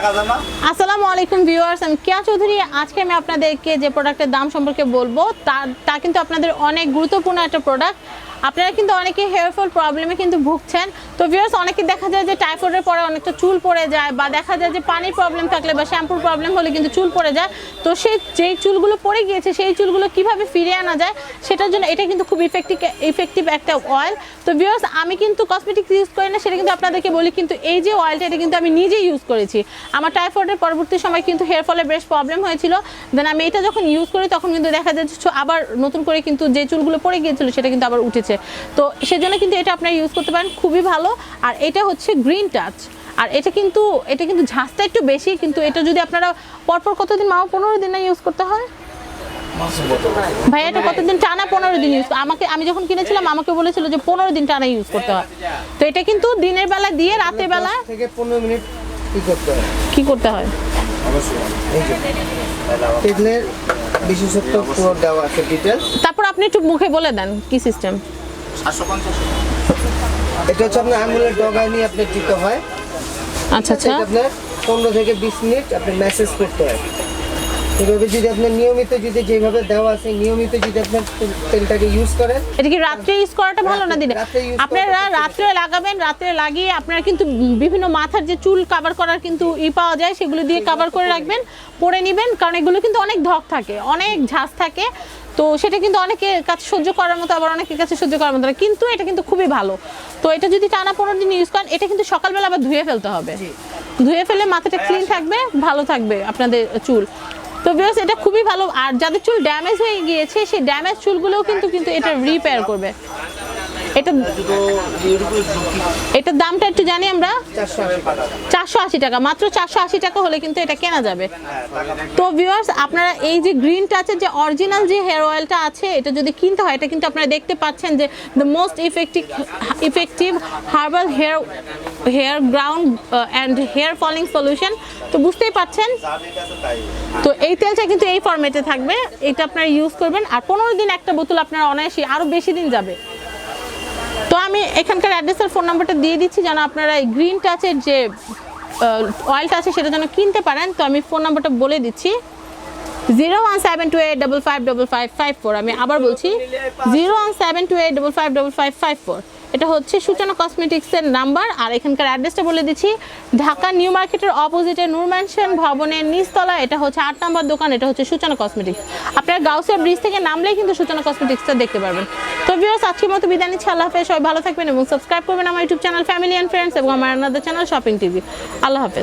আসসালামু আলাইকুম ভিউয়ার্স, আমি কেয়া চৌধুরী। আজকে আমি আপনাদেরকে যে প্রোডাক্টের দাম সম্পর্কে বলব, তা তা কিন্তু আপনাদের অনেক গুরুত্বপূর্ণ একটা প্রোডাক্ট আপনারা কিন্তু অনেকে হেয়ার ফল প্রবলেমে কিন্তু ভুগছেন। তো ভিউয়ার্স অনেকে দেখা যায় যে টাইফয়েডের পরে অনেকটা চুল পড়ে যায় বা দেখা যায় যে পানির প্রবলেম থাকলে বা শ্যাম্পুর প্রবলেম হলে কিন্তু চুল পড়ে যায়। তো সেই, যেই চুলগুলো পড়ে গিয়েছে, সেই চুলগুলো কীভাবে ফিরে আনা যায় সেটার জন্য এটা কিন্তু খুব ইফেক্টিভ ইফেক্টিভ একটা অয়েল তো ভিউয়ার্স আমি কিন্তু কসমেটিক্স ইউজ করি না, সেটা কিন্তু আপনাদেরকে বলি, কিন্তু এই যে অয়েলটা এটা কিন্তু আমি নিজেই ইউজ করেছি। আমার টাইফয়েডের পরবর্তী সময় কিন্তু হেয়ার ফলে বেশ প্রবলেম হয়েছিল। দেন আমি এটা যখন ইউজ করি, তখন কিন্তু দেখা ছো- আবার নতুন করে কিন্তু যে চুলগুলো পড়ে গিয়েছিল, সেটা কিন্তু আবার উঠেছে। তো সেজন্য কিন্তু এটা আপনারা ইউজ করতে পারেন খুবই ভালো। আর এটা হচ্ছে গ্রিন টাচ আর এটা কিন্তু এটা কিন্তু ঝাঁজটা একটু বেশি কিন্তু এটা যদি আপনারা পরপর কতদিন মাও পনেরো দিন না ইউজ করতে হয়? ভাই এটা কতদিন? টানা পনেরো দিন ইউজ আমাকে আমি যখন কিনেছিলাম আমাকে বলেছিল যে পনেরো দিন টানা ইউজ করতে হয়। তো এটা কিন্তু দিনের বেলা দিয়ে রাতের বেলা থেকে পনেরো মিনিট কি করতে হয়? হয়? তারপর আপনি একটু মুখে বলে দেন কি সিস্টেম এটা হচ্ছে আপনার আঙুলের ডগায় নিয়ে আপনার দিতে হয়। আচ্ছা আচ্ছা। আপনার পনেরো থেকে বিশ মিনিট আপনি মেসেজ করতে হয়। এভাবে যদি আপনার নিয়মিত যদি যেভাবে দেওয়া আছে নিয়মিত যদি আপনার তেলটাকে ইউজ করেন এটা কি রাত্রে ইউজ করাটা ভালো না দিনে? আপনারা রাত্রে লাগাবেন রাত্রে লাগিয়ে আপনারা কিন্তু বিভিন্ন মাথার যে চুল কভার করার কিন্তু ই পাওয়া যায় সেগুলো দিয়ে কভার করে রাখবেন পরে নেবেন কারণ এগুলো কিন্তু অনেক ধক থাকে অনেক ঝাঁজ থাকে। তো সেটা কিন্তু অনেকের কাছে সহ্য করার মতো আবার অনেকের কাছে সহ্য করার মতো না কিন্তু এটা কিন্তু খুবই ভালো। তো এটা যদি টানা পনেরো দিন ইউজ করেন এটা কিন্তু সকালবেলা আবার ধুয়ে ফেলতে হবে। ধুয়ে ফেলে মাথাটা ক্লিন থাকবে ভালো থাকবে আপনাদের চুল। তো বিকজ এটা খুবই ভালো। আর যাদের চুল ড্যামেজ হয়ে গিয়েছে, সেই ড্যামেজ চুলগুলোও কিন্তু কিন্তু এটা রিপেয়ার করবে। এটা এটার দামটা একটু জানি আমরা। চারশো আশি টাকা, মাত্র চারশো আশি টাকা হলে কিন্তু এটা কেনা যাবে। তো ভিউয়ার্স আপনারা এই যে গ্রিন টাচের যে অরিজিনাল যে হেয়ার অয়েলটা আছে, এটা যদি কিনতে হয়, এটা কিন্তু আপনারা দেখতে পাচ্ছেন যে the most effective effective herbal hair hair ground and hair falling solution তো বুঝতেই পাচ্ছেন? তো এই তেলটা কিন্তু এই ফরম্যাটে থাকবে। এটা আপনারা ইউজ করবেন। আর পনেরো দিন একটা বোতল আপনারা অনায়াসে আরও বেশি দিন যাবে। তো আমি এখানকার অ্যাড্রেস আর ফোন নাম্বারটা দিয়ে দিচ্ছি যেন আপনারা এই গ্রিন টাচের যে অয়েলটা আছে সেটা যেন কিনতে পারেন। তো আমি ফোন নাম্বারটা বলে দিচ্ছি। Zero one seven two eight double five double five five four আমি আবার বলছি zero one seven two eight double five double five five four এটা হচ্ছে সূচনা কসমেটিক্সের নাম্বার আর এখানকার অ্যাড্রেসটা বলে দিচ্ছি, ঢাকা নিউ মার্কেটের অপোজিটে নূর ম্যানশন ভবনের নিচতলা। এটা হচ্ছে আট নম্বর দোকান, এটা হচ্ছে সূচনা কসমেটিক্স আপনারা গাউসিয়া ব্রিজ থেকে নামলেই কিন্তু সূচনা কসমেটিক্সটা দেখতে পারবেন। তো ভিউয়ার্স আজকের মতো বিদায় নিচ্ছি। আল্লাহ হাফেজ, সবাই ভালো থাকবেন এবং সাবস্ক্রাইব করবেন আমার YouTube channel family and friends এবং আমার আনাদার চ্যানেল শপিং টিভি আল্লাহ হাফেজ।